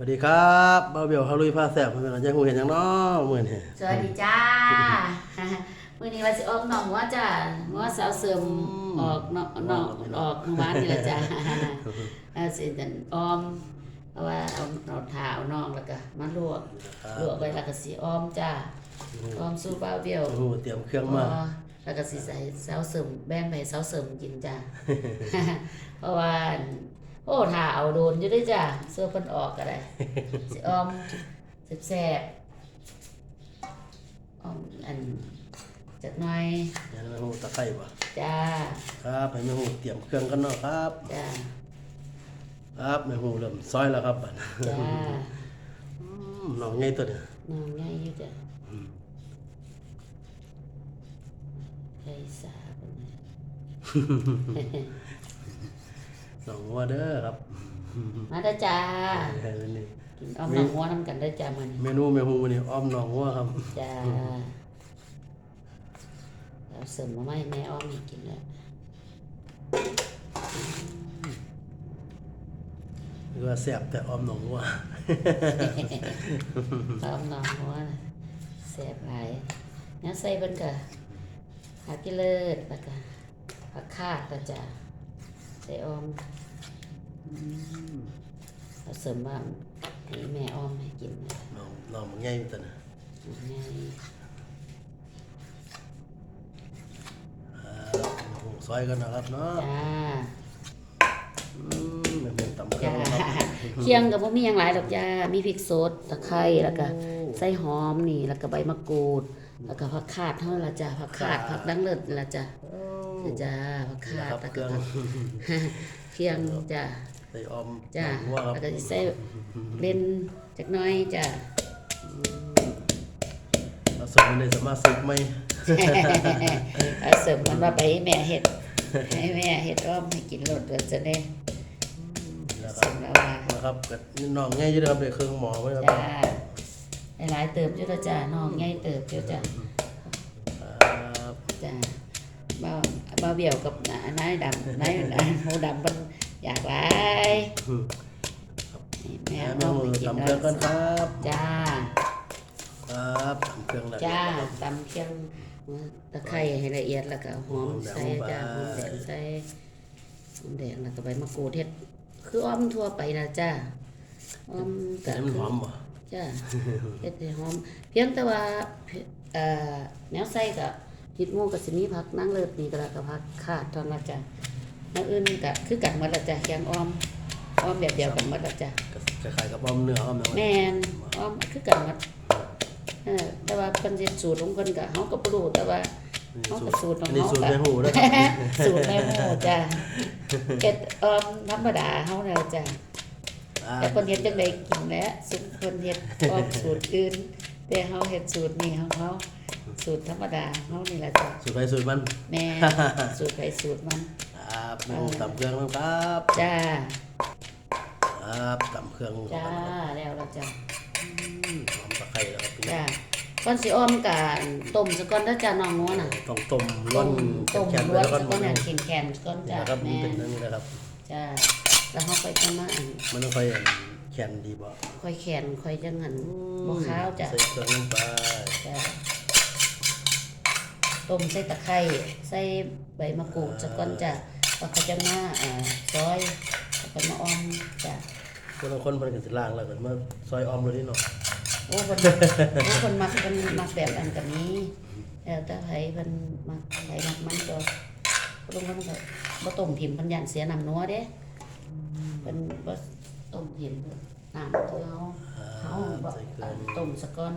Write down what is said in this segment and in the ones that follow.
สวัสดีครับบ่าวเบียวฮาลุยพาแซ่บเพิ่นเป็นจังฮู้เห็นหยังน้อมื้อนี้สวัสดีจ้ามื้อนี้ว่าสิออกน้องว่าจ้าว่าสาวเสริมออกน้องน้องออกหวานนี่แหละจ้าเอาสิจันออมเพราะว่าเอาเอาเท้าน้องแล้วก็มาลวกลวกไว้แล้วก็สิออมจ้าออมสู้บ้าวเบี้ยวโอ้โหเตรียมเครื่องอ๋มาอแล้วก็สิใส่สาวเสริมแบ่งไปสาวเสริมกินจ้าเพราะว่า โอ้ถ้าเอาโดนอยู่เด้วยจ้าเสื้อเพิ่นออกก็ได้สิออมแซ่บๆออมอันจักหน่อยเดี๋ยวแม่ฮู้ตะไคร้บ่จ้าครับให้แม่ฮู้เตรียมเครื่องกันเนาะครับจ้าครับแม่ฮู้เริ่มซอยแล้วครับบัดจ้าอืมน้องใหญ่ตัวเนี้น้องใหญ่อยู่จ้ะไก่สาบน นี้น้องว่าเด้อครับมาเด้อจ้า แค่นี้กินอ้อมน้องหัวน้ำกันเด้อจ้ามื้อนี้เมนูแม่ฮู้มื้อนี้อ้อมน้องวัวครับจ้าแล้วเสริมมาไม่แม่อ้อมให้กินแล้วหรือว่าแซ่บแต่อ้อมน้องวัวอ้อมน้องหัวน่ะแซ่บหลายแล้วใส่เพิ่นก็ผักกิเลิศแล้วก็ผักคาดแล้วจ้าใส่อ้อม เอาเสริมมาให้แม่อ้อมให้กินนะน้องน้องมันใหญ่ตัวน่ะไงครับแม่ฮู้ซอยกันนะครับเนาะจ้าอืมแม่ฮู้ตำเครื่อจ้างแล้วครับ เคียงกับบ่มีหยังหลายดอกจ้า มีพริกสดตะไคร้แล้วก็โอ้ใส่หอมนี่ แล้วก็ใบมะกรูด แล้วก็ผักขาดเท่านั้นละจ้าผักขาดผักดังเลิศละจ้าคือจ้าผักนี่ขานะดครับแล้วเคก็รื่องผักเคียงจ้าใส่ออมจ้าน้องวัวครับแล้วก็สิใส่เล่นจักหน้อยจ้าเราสมในสมาชิกไหม เอาเสริมมันว่าไปให้แม่เฮ็ดให้แม่เฮ็ดอ้อมให้กินรสเดี๋ยวจะได้นะคสรับมแล้วว่านะครับก็น้องง่ายอยู่นะครับเด็กเครื่องหมอไว้ครับจ้าหลายๆเติบอยู่แล้วจ้าน้องใหญ่เติบอยู่จ้าครับจ้าบ่าวบ่าวเบี่ยวกับนายนายดำนายนายหูดำมัน อยากหลายนี่แม่แม่เอามืไปอกินทำแล้เครื่อวงกันครับจ้า ครับทำเครื่องแล้วจ้าตำเคียงตะไคร้ให้ละเอียดแล้วก็หอมใส่จ้าหอมแดงใส่หอมแดงแล้วก็ใบมะกรูดเฮ็ดคืออ้อมทั่วไปนะจ้าอ้อมแต่ก็มันคืหออมบ่จ้าเฮ็ดให้หอม เพียงแต่ว่าเอ่อแนวใส่ก็ทิดหมูก็สิมีผักนางเลิศนี่ก็แล้วก็ผักขาดเท่านั้นจ้ะ แนวอื่นก็คือกันหมดละจ้ะแกงอ้อมอ้อมแบบเดียวกันหมดละจ้ะก็คล้ายๆกับออมเนื้อออมเนื้อแม่นอ้อมคือกันหมดเออแต่ว่าเพิ่นสิสูตรของเพิ่นก็เฮาก็บ่รู้แต่ว่าเอากระสูตรของอันนี้เขาสูตรค่ะแม่หูนะครับ สูตรแม่หมูจ้ะเฮ็ดอ้อมธรรมดาเฮาแนวจ้ะอ่าแต่คนเฮ็ดจังไดกินแหล้วสุดคนเฮ็ดออกสูตรอื่น แต่เฮาเฮ็ดสูตรนี้ของเฮาสูตรธรรมดาเฮานี่ล่ะจ้ะสูตรไปสูตรมัน แม่ สูตรไผสูตรมัน ครับแม่หูทำเครื่องแล้วครับจ้าครับทำเครื่องจ้าแล้วล่ะจ้ะอืมหอมตะไคร้แล้วครับพี่น้องจ้าก่อนสิอ้อมกะต้มซะก่อนเด้อจ้าน้องงัวน่ะต้องต้มร้ต้อนมต้มแข็งๆร้ไว้อนแล้วก็ซะก่อนน่ะแข็งๆก่อนนี่จ้านะครับมันแม่เป็นอันนี้นะครับ จ้าแล้วเฮาค่อยจะมาอันมันต้องค่อยแข็งดีบ่ค่อยแขนค่อยจังหันบ่ขาวจ้ะใส่เครื่องลงไปจ้ะต้มใส่ตะไคร้ใส่ใบมะกรูดสักก้อนจ้ะแล้วก็จะมาอ่าซอยแล้วก็มาอ้อมจ้ะคนละคนเพิ่นก็สิล้างแล้วก็มาซอยออมเลยนี่เนาะโอ้เพิ่นโอ้เพิ่นมักเพิ่นมักแบบอันกับนี้แล้วแต่ไผเพิ่นมักไผมักมันก็ลงเพิ่นก็บ่ต้มถิ่มเพิ่นย่านเสียน้ำนัวเด้เพิ่นบ่ต้มถิ่มน้ำที่เฮาเฮาบ่ใส่เครื่อ่าองต้มสักก้อน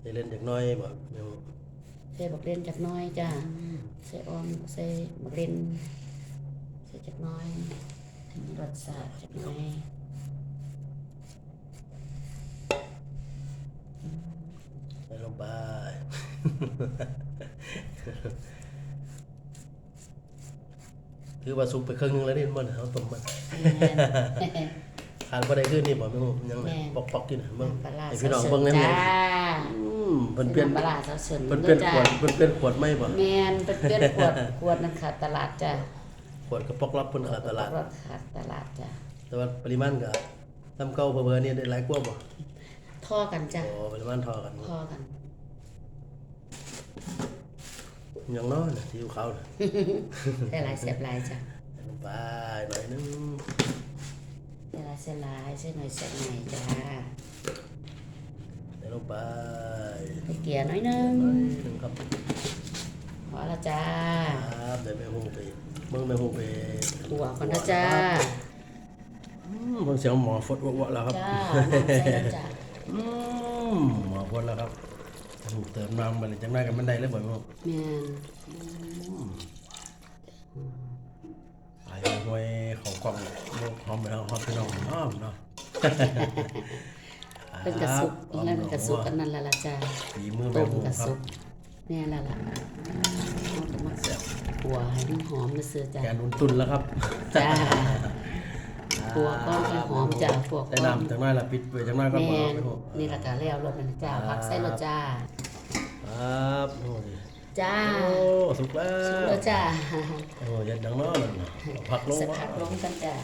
ใส่เล่นเด็กน้อยบ่แม่หูใส่บักเล่นจักหน้อยจ้าใส่ออมใส่บักเล่นใส่ จักหน้อยให้มีรสชาติจักหน้อยใส่ลงไปถือว่าสุกไปครึ่งหนึงแล้วนี่มันเอาต้มมันแม่นขาดบ่ได้คือนี่บ่แม่หูยังไงแม่ปอกๆกินน่ะเบิ่งน้ำปลาร้าให้พี่น้องสาวเบิ่งเสริแน่มๆจ้าอืมเพิ่นเปลี่ยนน้ำปลาร้าสาวเสริมเพิ่นเปลี่ยนขจ้าวดเพิ่นเปลี่ยนขวดไหมบ่แม่นเพิ่นเปลี่ยนขวดขวดนั้นขาดตลาดจ้า ขวดกระปอกรับเพิ่นขาดตลาดขวดขาดตลาดจ้าแต่ว่าปริมาณก็ตำเก่าเบอร์นี่ได้หลายกว่าบ่ท่อกันจ้ะโอ้ปริมาณเทอกันท่อกัน อย่างน้อยน่ะที่อยู่เขาน่ะได้หลายเสียบหลายจ้ะใส่ลงไปหน่อยนึงได้หลายเสียบหลายใส่หน่อยเสียบหน่อยจ้าใส่ลงไปใส่เกียร์น้อยหนึงหน่อยนึงครับพอและจ้า ครับเดี๋ยวแม่ฮู้ไป เบิ่งแม่ฮู้ไปถั่วก่อนนะจ้าอืมเพิ่นเสียงหมอฟดวะๆแล้วครับ จ้าน้ำใส่แล้วจ้าอืมหมอฟดแล้วครับถูกเติมน้ำมาเลยจังได้กันมันได้เลยบ่แม่ฮู้แม่นไอ้ห้วยเขากล่องลูกหอมไปทางฮอตพี่น้องเนาะเนาะเป็นกระสุกครับแล้วกระสุกกันนั่นละละจ้าฝีมือต้แม่มฮู้กระครัสุบก แม่ละล่ะเอาแต่มาหัวให้มันหอมมาเสือจ้าแกนุ่นตุนแล้วครับจ้าหัวก้อนให้หอมจ้าพวกใส่ก้อนน้ำจังน้อยละปิดไว้จังน้อยก็แม่บ่นไม่ฮู้นี่ละกะแล้วรสมันจ้าผักใส่รสจ้า ครับโอ้ยจ้าโอ้สุกแล้วสุกแล้วจ้าโอ้ยยันดังเนาะนั่นน่ะเอาผักลงสักมาพักลงกันจ้า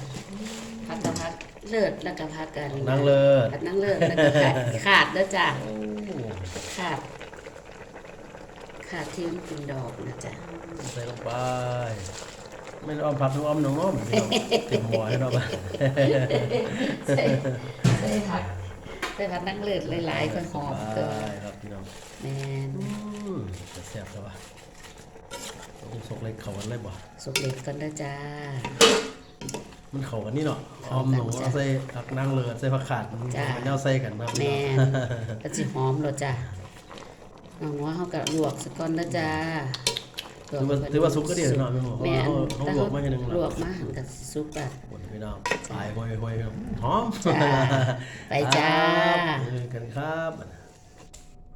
พักกับพักเลิศแล้วก็พักกันนั่งเลิศ พักนั่งเลิศแล้วก็ขาดขาดแล้วจ้า โอ้ขาด ขาดที่มันเป็นดอกนะจ๊ะใส่ลงไป ไม่ได้อ้อมผักหรืออ้อมน้องอ้อมเดี๋ยวเต็มหัวให้เราไปใส่ใส่ผักใส่ผักนั่งเลิศหลายๆคนหอมไปเกินครับพี่น้องแม่นอืมจะแซ่บแล้ววะต้องสกเล็กเข้ากันเลยบ่สุกเล็กกันนะจ้า มันเข้ากันนี่เนาะอ้อมหนูเข้ากันจ้ะเอาใส่ผักนางเลิศใส่ผักขาดมันจ้ะมันแนวใส่กันครับแม่นก็สิหอมแล้วจ้ะ น้องว่าเฮาก็ลวกซะก่อนนะจ้าถือว่าถือว่าซุปก็ดีเนาะพี่หมอแม่นเขาเขาลวกมาให้หนึงลแล้ววกมาหันกับซุปอะหมดพี่น้องตายห้อยห้อยครับหอมจ้าไปจ้าครับเจอกันครับ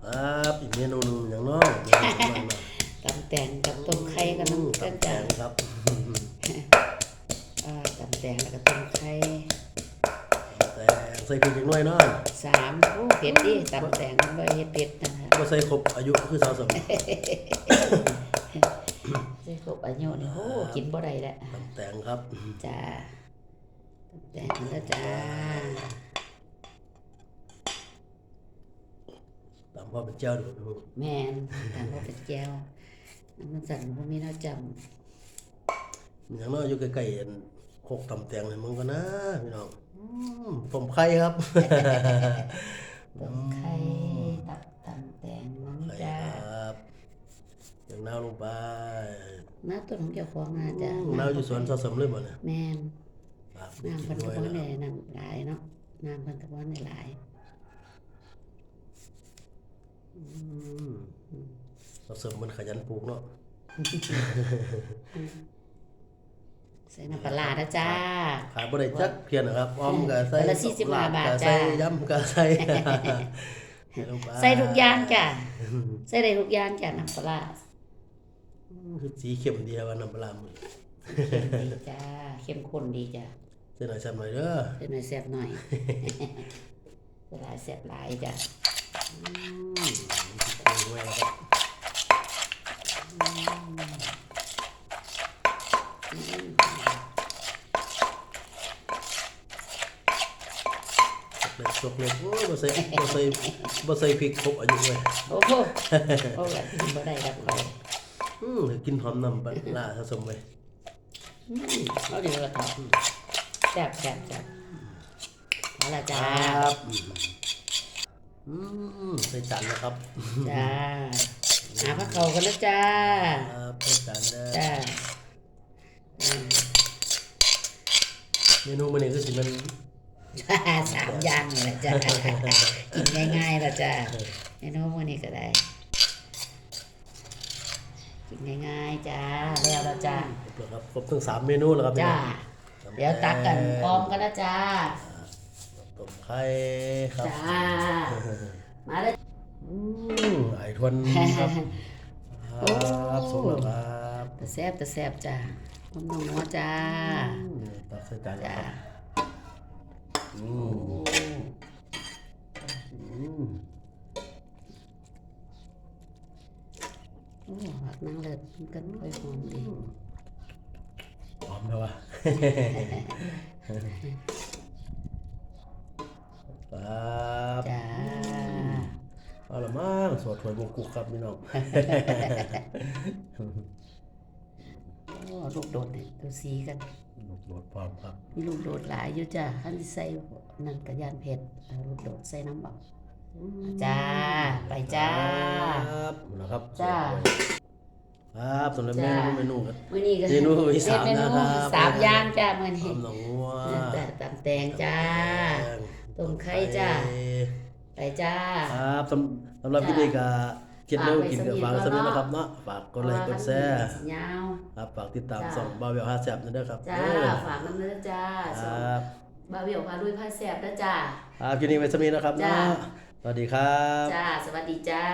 ครับอีกเมนูหนึงอย่างน้อยเมนูประมาณนั้นตำแตงกับต้มไข่กันน้ำกันแกจ้างครับอ่าตำแตงแล้วก็ต้มไข่แต่ใส่พริกอีกหน่อยเนาะสามโอ้เผ็ดดิตำแตงมันบ่เฮ็ดเผ็ดนะ คะบ่ใส่ครบอายุคือสาวสมใส่ครบอายุนี่โอ้กินบ่ได้แหละตำแตงครับจ้าตำแตงแล้วจ้าตำพ่อเป็นเจ้าดูดูแม่นตำบ่เป็นแก้วน้ำมันสั่นบ่มีแนวจำอย่างน้อยอยู่ใกล้ๆอันโคกตำแตงให้มึงก็นะพี่น้องอืมต้มไข่ครับต้มไข่ตับตำแตงน้ำ ไข่ จ้า ครับอย่างน้าลง ไปน้าต้นของเจ้าของนะจ้าน้าอยู่สวนสะสมเลยบ่เนี่ยแม่นครับน้ำกิเพิ่นนก็ด้วยบ่นะได้น้ำหลายเนาะน้ำเพิ่นก็บ่ได้หลายอืมสะสมมันขยันปลูกเนาะใส่น้ำปลาร้านะจ้า ขายบ่ได้จักเพียนนะครับอ้อมก็ใส่วันละ45ลาบาทก็จ้าใส่ยำก็ใส่ใส่ลงไปใส่ทุกอย่างจ้ะใส่ได้ทุกอย่างจ้ะน้ำปลาร้าอืมคือ สีเข้มดีครับว่าน้ำปลาร้ามือเข้มดีจ้าเข้มข้นดีจ้ะใส่หน่อยใส่หน่อยเด้อเส้นหน่อยแซ่บหน่อยเวลายแซ่บหลายจ้ะอืมด้วยนะครับเล็กสกเล็กโอ้ยบ่ใส่บ่ใส่บ่ใส่พริกครบอายุเลยโอ้โหโอ้ยกินบ่ได้ครับเขา อืมกินหอมน้ำปลาร้าผสมไปอืมเอาดีแล้วครับแซ่บแซ่บแซ่บเอาละจ้าครับอืมใส่จานนะครับจ้าหาผักเขากันแล้วจ้าครับใส่จานเด้อจ้าอืมเมนูมันนี่คือสิมัน สามอย่างนี่แหละจ้ากินง่ายๆละจ้าเมนูมื้อนี้ก็ได้ กินง่ายๆจ้าแล้วละจ้าครบแล้วครับครบทั้งสามเมนูแล้วครับจ้าพี่น้องเดี๋ยวตักกันพร้อมกันนะจ้าต้มไข่ครับจ้ามาเลยอืมไอทวนครับครับสมแล้วครับแต่แซบแต่แซบจ้าน้องน้องจ้าอืมตักใส่จานแล้วจ้าครับอืมอืม อ้ผักนางเลิศมันกันค่อยหอมดีหอมแล้ววะครับจ้าเอาละมั้งสวดถวยบงกุกครับพี่น้องโอ้ลูกโดดเนี่ยดูสีกันลูกโดดพร้อมครับ มีลูกโดดหลายอยู่จ้าคันสิใส่นั่นกระยานเพชรเอาลูกโดดใส่น้ำเบา จ้า ไปจ้า ครับนะครับจ้า ครับสำหรับเมจ้านูเมนูครับมื้อนี้ก็เมนูอีสานเมนูนะครับสามอย่างจ้ามื้อหนี้อมหนองงัวแต่ตำแตงจ้าต้มไข่จ้าไปจ้า ครับสำสำหรับที่นี่ก็เจ็ดเร็วกินกับฝากไว้สำเร็จนะครับเนาะฝากกดไลค์กดแชร์ยาวครับฝากติดตามจ้าส่องบาเวลฮาแซบนั่นด้วยครับจ้าเออฝากน้ำเนื้อจ้าคส่งรับบาเวียวพาลุยพาแสบนะจ้าครับคลิปนี้ไว้สำเร็จนะครับจ้าเนาะ สวัสดีครับ จ้า สวัสดีจ้า